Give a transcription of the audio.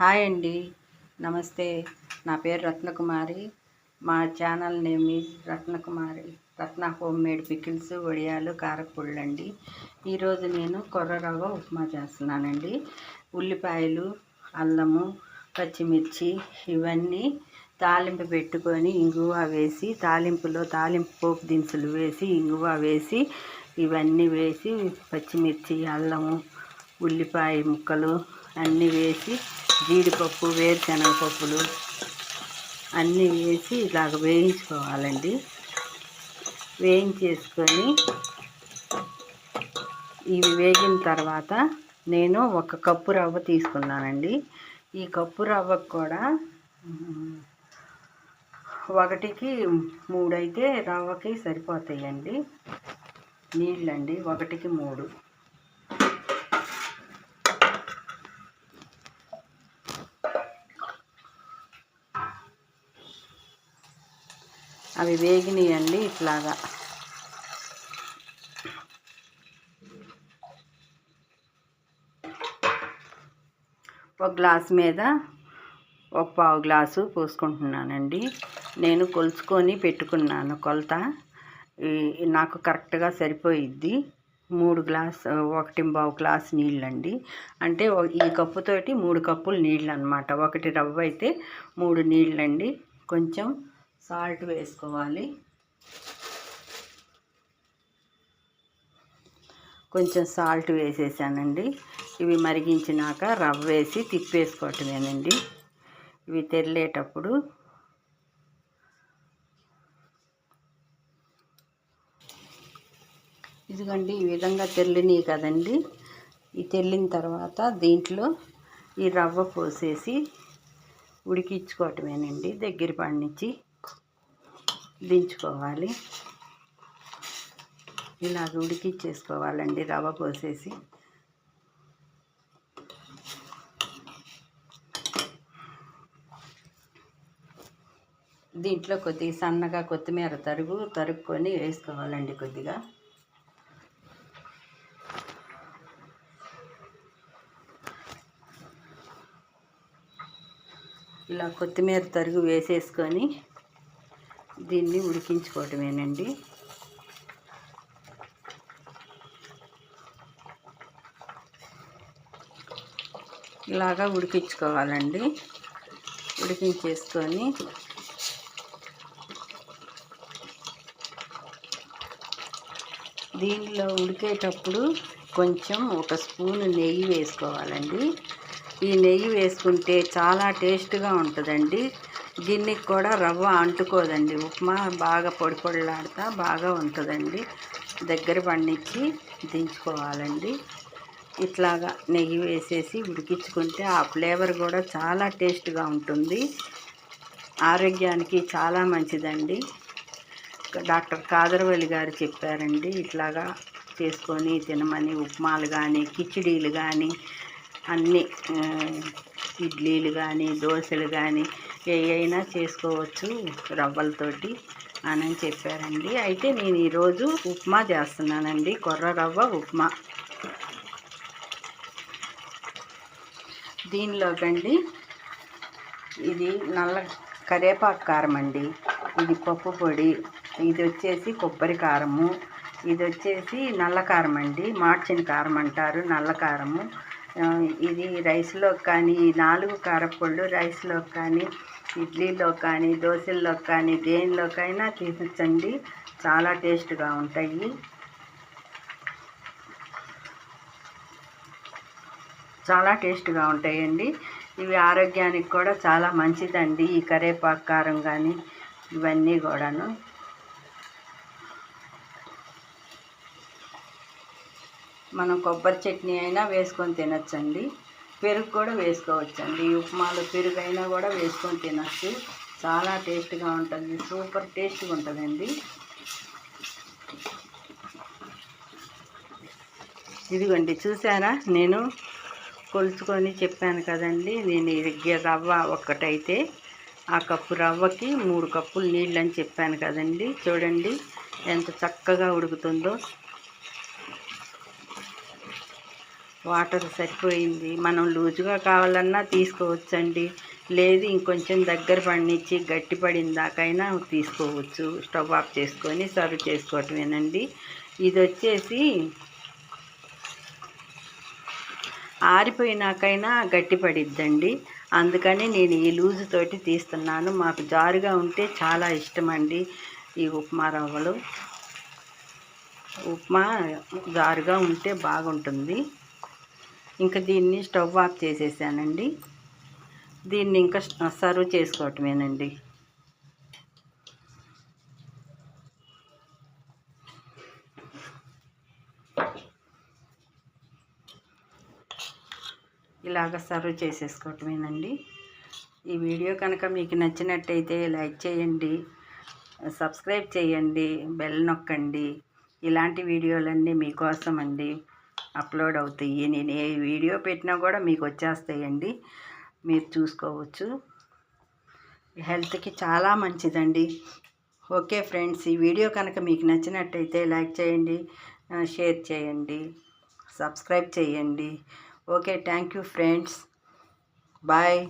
Hi అండి. నమస్తే. నా పేరు రత్నకుమారి. మా channel name is Ratnakumari. Ratna home made pickles వడియాలు కారపళ్ళు అండి ఈరోజు నేను కొర్ర ఉప్మా చేస్తున్నానండి. ఉల్లిపాయలు అల్లము పచ్చిమిర్చి ఇవన్నీ తాలింపు పెట్టుకొని ఇంగువ వేసి తాలింపులో తాలింపు పోపు దినుసులు వేసి ఇంగువ వేసి ఇవన్నీ వేసి పచ్చిమిర్చి అల్లము ఉల్లిపాయ ముక్కలు అన్నీ వేసి జీడిపప్పు వేరుశనగ పప్పులు అన్నీ వేసి ఇలాగ వేయించుకోవాలండి. వేయించేసుకొని ఇవి వేగిన తర్వాత నేను ఒక కప్పు రవ్వ తీసుకున్నానండి. ఈ కప్పు రవ్వకు కూడా ఒకటికి మూడైతే రవ్వకి సరిపోతాయండి. నీళ్ళండి ఒకటికి మూడు. అవి వేగినాయండి ఇట్లాగా. ఒక గ్లాస్ మీద ఒక పావు గ్లాసు పోసుకుంటున్నానండి. నేను కొలుచుకొని పెట్టుకున్నాను కొలత. ఈ- నాకు కరెక్ట్గా సరిపోయిద్ది. మూడు గ్లాస్ ఒకటి పావు గ్లాస్ నీళ్ళండి. అంటే ఈ కప్పుతోటి మూడు కప్పులు నీళ్ళు అనమాట ఒకటి రవ్వ అయితే మూడు నీళ్ళండి. కొంచెం సాల్ట్ వేసుకోవాలి. కొంచెం సాల్ట్ వేసేసానండి. ఇవి మరిగించినాక రవ్వ వేసి తిప్పేసుకోవటమేనండి. ఇవి తెల్లేటప్పుడు ఇదిగోండి ఈ విధంగా తెల్లినాయి కదండి. ఈ తెల్లిన తర్వాత దీంట్లో ఈ రవ్వ పోసేసి ఉడికించుకోవటమేనండి. దగ్గర పండించి దించుకోవాలి. ఇలా ఉడికించేసుకోవాలండి రవ్వ పోసేసి. దీంట్లో కొద్దిగా సన్నగా కొత్తిమీర తరుగు తరుక్కొని వేసుకోవాలండి కొద్దిగా. ఇలా కొత్తిమీర తరుగు వేసేసుకొని దీన్ని ఉడికించుకోవటమేనండి. ఇలాగా ఉడికించుకోవాలండి. ఉడికించేసుకొని దీనిలో ఉడికేటప్పుడు కొంచెం ఒక స్పూన్ నెయ్యి వేసుకోవాలండి. ఈ నెయ్యి వేసుకుంటే చాలా టేస్ట్గా ఉంటుందండి. గిన్నెకి కూడా రవ్వ అంటుకోదండి. ఉప్మా బాగా పొడి పొడిలాడుతా బాగా ఉంటుందండి. దగ్గర పండించి దించుకోవాలండి. ఇట్లాగా నెయ్యి వేసేసి ఉడికించుకుంటే ఆ ఫ్లేవర్ కూడా చాలా టేస్ట్గా ఉంటుంది. ఆరోగ్యానికి చాలా మంచిదండి. డాక్టర్ కాదరవల్లి గారు చెప్పారండి ఇట్లాగా చేసుకొని తినమని ఉప్మాలు కానీ కిచిడీలు కానీ అన్నీ ఇడ్లీలు కానీ దోశలు కానీ ఏ అయినా చేసుకోవచ్చు రవ్వలతోటి అని చెప్పారండి. అయితే నేను ఈరోజు ఉప్మా చేస్తున్నానండి కొర్ర రవ్వ ఉప్మా. దీనిలోకండి ఇది నల్ల కరేపాకు కారం అండి. ఇది పప్పు పొడి ఇది వచ్చేసి కొబ్బరి కారము ఇది వచ్చేసి నల్ల కారం అండి. మార్చిన కారం అంటారు నల్ల కారము. ఇది రైస్లో కానీ నాలుగు కారపళ్ళు రైస్లో కానీ ఇడ్లీలో కానీ దోశల్లో కానీ దేనిలోకైనా తీసండి చాలా టేస్ట్గా ఉంటాయి. చాలా టేస్ట్గా ఉంటాయండి. ఇవి ఆరోగ్యానికి కూడా చాలా మంచిదండి. ఈ కరేపాకు కారం కానీ ఇవన్నీ కూడాను. మనం కొబ్బరి చట్నీ అయినా వేసుకొని తినచ్చండి. పెరుగు కూడా వేసుకోవచ్చండి. ఉప్మాలో పెరుగు అయినా కూడా వేసుకొని తినచ్చు. చాలా టేస్ట్గా ఉంటుంది. సూపర్ టేస్ట్గా ఉంటుందండి. ఇదిగోండి చూసారా? నేను కొలుచుకొని చెప్పాను కదండి నేను ఇది రవ్వ ఒక్కటైతే ఆ కప్పు రవ్వకి మూడు కప్పులు నీళ్ళు అని చెప్పాను కదండి. చూడండి ఎంత చక్కగా ఉడుకుతుందో. వాటర్ సరిపోయింది. మనం లూజుగా కావాలన్నా తీసుకోవచ్చండి. లేదు ఇంకొంచెం దగ్గర పండించి గట్టి పడిన దాకైనా తీసుకోవచ్చు. స్టవ్ ఆఫ్ చేసుకొని సర్వ్ చేసుకోవటమేనండి. ఇది వచ్చేసి ఆరిపోయినాకైనా గట్టి పడిద్దండి. అందుకని నేను ఈ లూజు తోటి తీస్తున్నాను. మాకు జారుగా ఉంటే చాలా ఇష్టం అండి ఈ ఉప్మా రవ్వలు. ఉప్మా జారుగా ఉంటే బాగుంటుంది. ఇంకా దీన్ని స్టవ్ ఆఫ్ చేసేసానండి. దీన్ని ఇంకా సర్వ్ చేసుకోవటమేనండి. ఇలాగ సర్వ్ చేసేసుకోవటమేనండి. ఈ వీడియో కనుక మీకు నచ్చినట్టయితే లైక్ చేయండి సబ్స్క్రైబ్ చేయండి బెల్ నొక్కండి. ఇలాంటి వీడియోలన్నీ మీకోసం అండి అప్లోడ్ అవుతాయి. నేను ఏ వీడియో పెట్టినా కూడా మీకు వచ్చేస్తాయండి. మీరు చూసుకోవచ్చు. హెల్త్కి చాలా మంచిదండి. ఓకే ఫ్రెండ్స్ ఈ వీడియో కనుక మీకు నచ్చినట్టయితే లైక్ చేయండి షేర్ చేయండి సబ్స్క్రైబ్ చేయండి. Okay thank you friends. Bye.